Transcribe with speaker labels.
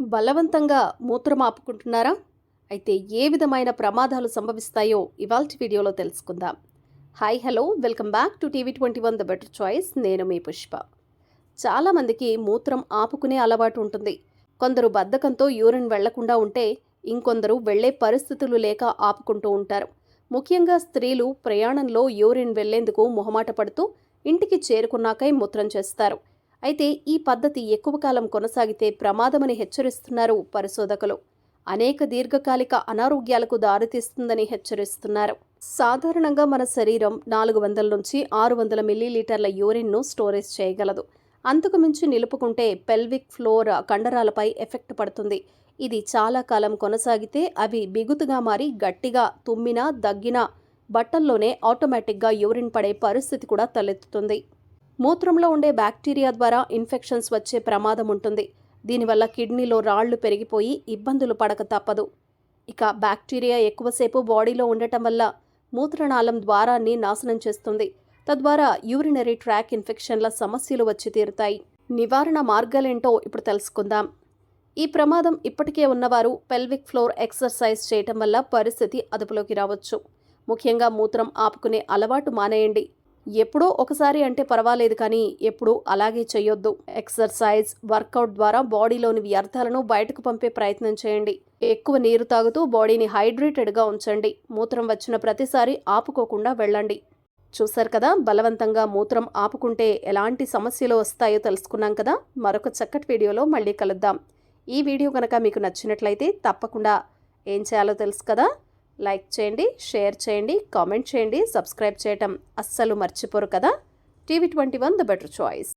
Speaker 1: బలవంతంగా మూత్రం ఆపుకుంటున్నారా? అయితే ఏ విధమైన ప్రమాదాలు సంభవిస్తాయో ఇవాల్టి వీడియోలో తెలుసుకుందాం. Hi hello welcome back to TV twenty one the better choice. నేను మీ పుష్ప. చాలామందికి మూత్రం ఆపుకునే అలవాటు ఉంటుంది. కొందరు బద్ధకంతో యూరిన్ వెళ్ళకుండా ఉంటే ఇంకొందరు వెళ్ళే పరిస్థితులు లేక ఆపుకుంటూ ఉంటారు. ముఖ్యంగా స్త్రీలు ప్రయాణంలో యూరిన్ వెళ్ళేందుకు మొహమాట పడుతూ ఇంటికి చేరుకున్నాకై మూత్రం చేస్తారు. అయితే ఈ పద్ధతి ఎక్కువ కాలం కొనసాగితే ప్రమాదమని హెచ్చరిస్తున్నారు పరిశోధకులు. అనేక దీర్ఘకాలిక అనారోగ్యాలకు దారితీస్తుందని హెచ్చరిస్తున్నారు. సాధారణంగా మన శరీరం నాలుగు వందల నుంచి ఆరు వందల మిల్లీలీటర్ల యూరిన్ను స్టోరేజ్ చేయగలదు. అంతకు మించి నిలుపుకుంటే పెల్విక్ ఫ్లోర్ కండరాలపై ఎఫెక్ట్ పడుతుంది. ఇది చాలా కాలం కొనసాగితే అవి బిగుతుగా మారి గట్టిగా తుమ్మినా దగ్గినా బట్టల్లోనే ఆటోమేటిక్గా యూరిన్ పడే పరిస్థితి కూడా తలెత్తుతుంది. మూత్రంలో ఉండే బ్యాక్టీరియా ద్వారా ఇన్ఫెక్షన్స్ వచ్చే ప్రమాదం ఉంటుంది. దీనివల్ల కిడ్నీలో రాళ్ళు పెరిగిపోయి ఇబ్బందులు పడక తప్పదు. ఇక బ్యాక్టీరియా ఎక్కువసేపు బాడీలో ఉండటం వల్ల మూత్రనాళం ద్వారాన్ని నాశనం చేస్తుంది. తద్వారా యూరినరీ ట్రాక్ ఇన్ఫెక్షన్ల సమస్యలు వచ్చి తీరుతాయి. నివారణ మార్గాలేంటో ఇప్పుడు తెలుసుకుందాం. ఈ ప్రమాదం ఇప్పటికే ఉన్నవారు పెల్విక్ ఫ్లోర్ ఎక్సర్సైజ్ చేయటం వల్ల పరిస్థితి అదుపులోకి రావచ్చు. ముఖ్యంగా మూత్రం ఆపుకునే అలవాటు మానేయండి. ఎప్పుడో ఒకసారి అంటే పర్వాలేదు కానీ ఎప్పుడూ అలాగే చేయొద్దు ఎక్సర్సైజ్ వర్కౌట్ ద్వారా బాడీలోని వ్యర్థాలను బయటకు పంపే ప్రయత్నం చేయండి. ఎక్కువ నీరు తాగుతూ బాడీని హైడ్రేటెడ్గా ఉంచండి. మూత్రం వచ్చిన ప్రతిసారి ఆపుకోకుండా వెళ్ళండి. చూశారు కదా? బలవంతంగా మూత్రం ఆపుకుంటే ఎలాంటి సమస్యలు వస్తాయో తెలుసుకున్నాం కదా? మరొక చక్కటి వీడియోలో మళ్ళీ కలుద్దాం. ఈ వీడియో కనుక మీకు నచ్చినట్లయితే తప్పకుండా ఏం చేయాలో తెలుసు కదా? లైక్ చేయండి షేర్ చేయండి కామెంట్ చేయండి సబ్స్క్రైబ్ చేయటం అస్సలు మర్చిపోరు కదా. TV twenty one the better choice.